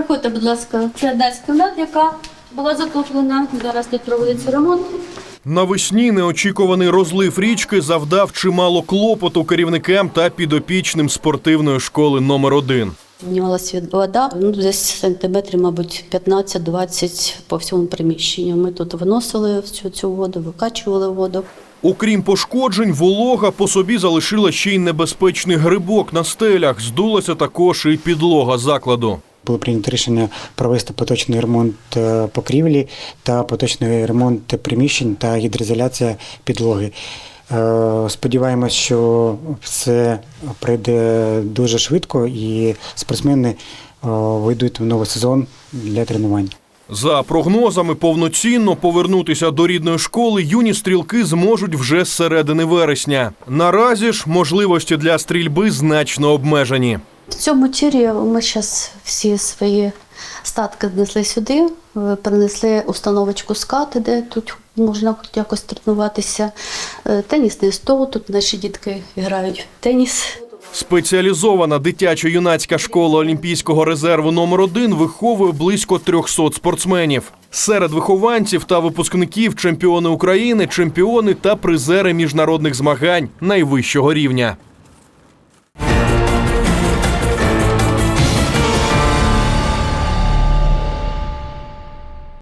Приходьте, будь ласка, це одна з яка була затоплена. Зараз тут проводиться ремонт. Навесні неочікуваний розлив річки завдав чимало клопоту керівникам та підопічним спортивної школи номер 1 Піднімалася вода, ну, десь сантиметрів, мабуть, 15-20 по всьому приміщенню. Ми тут виносили всю цю воду, викачували воду. Окрім пошкоджень, волога по собі залишила ще й небезпечний грибок на стелях. Здулася також і підлога закладу. Було прийнято рішення провести поточний ремонт е, покрівлі та поточний ремонт приміщень та гідроізоляція підлоги. Е, Сподіваємось, що все пройде дуже швидко і спортсмени е, вийдуть в новий сезон для тренувань. За прогнозами, повноцінно повернутися до рідної школи юні стрілки зможуть вже з середини вересня. Наразі ж можливості для стрільби значно обмежені. В цьому тірі ми зараз всі свої статки знесли сюди, е, перенесли установочку скати, де тут можна якось тренуватися. Е, Тенісний стол, тут наші дітки грають в теніс. Спеціалізована дитячо-юнацька школа Олімпійського резерву номер 1 виховує близько 300 спортсменів. Серед вихованців та випускників чемпіони України, чемпіони та призери міжнародних змагань найвищого рівня.